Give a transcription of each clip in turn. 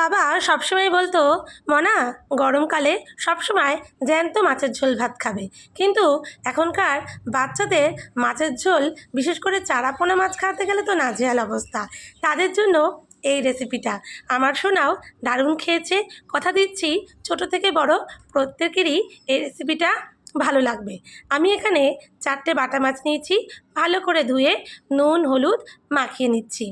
বাবা সবসময় বলতো, মনা, গরমকালে সবসময় জ্যান্ত মাছের ঝোল ভাত খাবে। কিন্তু এখনকার বাচ্চাদের মাছের ঝোল, বিশেষ করে চারাপোনা মাছ খাওয়াতে গেলে তো নাজেহাল অবস্থা। তাদের জন্য এই রেসিপিটা আমার শোনাও দারুণ খেয়েছে। কথা দিচ্ছি, ছোট থেকে বড় প্রত্যেকেরই এই রেসিপিটা ভালো লাগবে। আমি এখানে চারটে বাটা মাছ নিয়েছি। ভালো করে ধুয়ে নুন, হলুদ মাখিয়ে নিচ্ছি।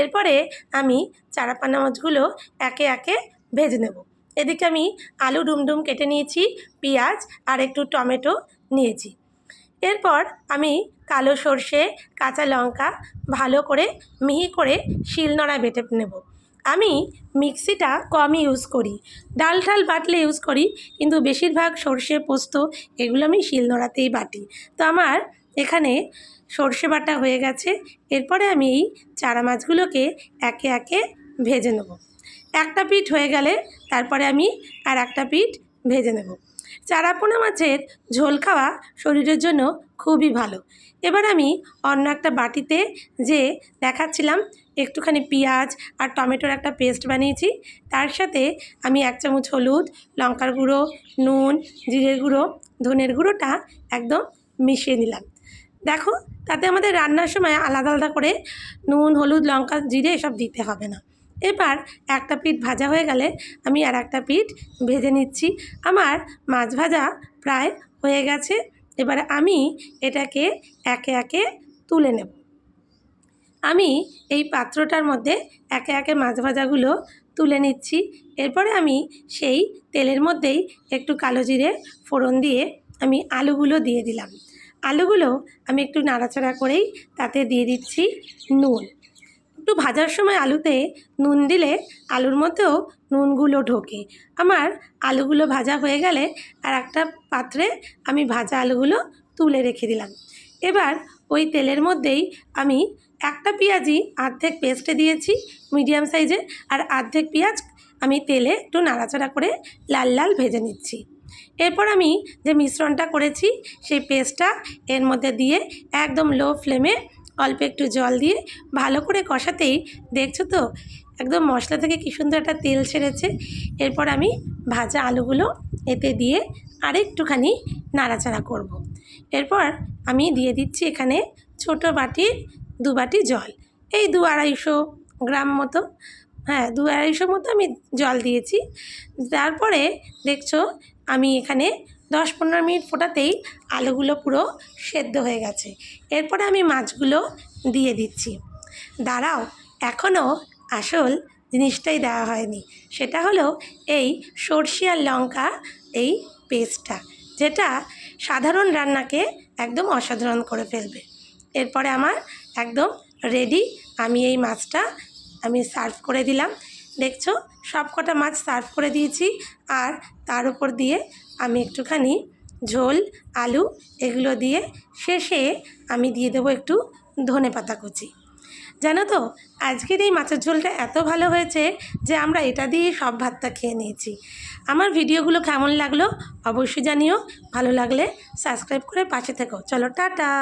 এরপরে আমি চারাপানা মাছগুলো একে একে ভেজে নেব। এদিকে আমি আলু ডুমডুম কেটে নিয়েছি, পেঁয়াজ আর একটু টমেটো নিয়েছি। এরপর আমি কালো সর্ষে, কাঁচা লঙ্কা ভালো করে মিহি করে শিলনোড়া বেটে নেব। আমি মিক্সিটা কমই ইউজ করি, ডাল ঠাল বাটলে ইউজ করি, কিন্তু বেশিরভাগ সর্ষে পোস্ত এগুলো আমি শিলনোড়াতেই বাটি। তো আমার এখানে সর্ষে বাটা হয়ে গেছে। এরপরে আমি এই চারা মাছগুলোকে একে একে ভেজে নেব। একটা পিঠ হয়ে গেলে তারপরে আমি আর একটা পিঠ ভেজে নেব। চারাপোনা মাছের ঝোল খাওয়া শরীরের জন্য খুবই ভালো। এবার আমি অন্য একটা বাটিতে যে দেখাচ্ছিলাম, একটুখানি পেঁয়াজ আর টমেটোর একটা পেস্ট বানিয়েছি। তার সাথে আমি এক চামচ হলুদ, লঙ্কার গুঁড়ো, নুন, জিরের গুঁড়ো, ধনের গুঁড়োটা একদম মিশিয়ে নিলাম। দেখো, তাতে আমাদের রান্নার সময় আলাদা আলাদা করে নুন, হলুদ, লঙ্কা, জিরে এসব দিতে হবে না। এবার একটা পিঠ ভাজা হয়ে গেলে আমি আর একটা পিঠ ভেজে নিচ্ছি। আমার মাছ ভাজা প্রায় হয়ে গেছে, এবার আমি এটাকে একে একে তুলে নেব। আমি এই পাত্রটার মধ্যে একে একে মাছ ভাজাগুলো তুলে নিচ্ছি। এরপরে আমি সেই তেলের মধ্যেই একটু কালো জিরে ফোড়ন দিয়ে আমি আলুগুলো দিয়ে দিলাম। আলুগুলো আমি একটু নাড়াচাড়া করেই তাতে দিয়ে দিচ্ছি নুন। একটু ভাজার সময় আলুতে নুন দিলে আলুর মধ্যেও নুনগুলো ঢোকে। আমার আলুগুলো ভাজা হয়ে গেলে আর একটা পাত্রে আমি ভাজা আলুগুলো তুলে রেখে দিলাম। এবার ওই তেলের মধ্যেই আমি একটা পেঁয়াজই অর্ধেক পেস্টে দিয়েছি মিডিয়াম সাইজে আর অর্ধেক পেঁয়াজ আমি তেলে একটু নাড়াচাড়া করে লাল লাল ভেজে নিচ্ছি। এরপর আমি যে মিশ্রণটা করেছি, সেই পেস্টটা এর মধ্যে দিয়ে একদম লো ফ্লেমে অল্প একটু জল দিয়ে ভালো করে কষাতেই দেখছ তো, একদম মশলা থেকে কী সুন্দর একটা তেল ছেড়েছে এরপর আমি ভাজা আলুগুলো এতে দিয়ে আরেকটুখানি নাড়াচাড়া করব। এরপর আমি দিয়ে দিচ্ছি এখানে ছোট বাটির দু বাটি জল। এই দু আড়াইশো গ্রাম মতো হ্যাঁ দু আড়াইশো মতো আমি জল দিয়েছি। তারপরে দেখছ আমি এখানে দশ পনেরো মিনিট ফোটাতেই আলুগুলো পুরো সেদ্ধ হয়ে গেছে। এরপরে আমি মাছগুলো দিয়ে দিচ্ছি। দাঁড়াও, এখনও আসল জিনিসটাই দেওয়া হয়নি। সেটা হলো এই সর্ষে আর লঙ্কা এই পেস্টটা, যেটা সাধারণ রান্নাকে একদম অসাধারণ করে ফেলবে। এরপরে আমার একদম রেডি আমি এই মাছটা আমি সার্ভ করে দিলাম। দেখছ? সব কটা মাছ সার্ভ করে দিয়েছি আর তার উপর দিয়ে আমি একটুখানি ঝোল, আলু এগুলো দিয়ে শেষে আমি দিয়ে দেবো একটু ধনে পাতা কুচি। জানো তো, আজকের এই মাছের ঝোলটা এত ভালো হয়েছে যে আমরা এটা দিয়েই সব ভাতটা খেয়ে নিয়েছি। আমার ভিডিওগুলো কেমন লাগল অবশ্যই জানিও, ভালো লাগলে সাবস্ক্রাইব করে পাশে থেকো। চলো, টাটা!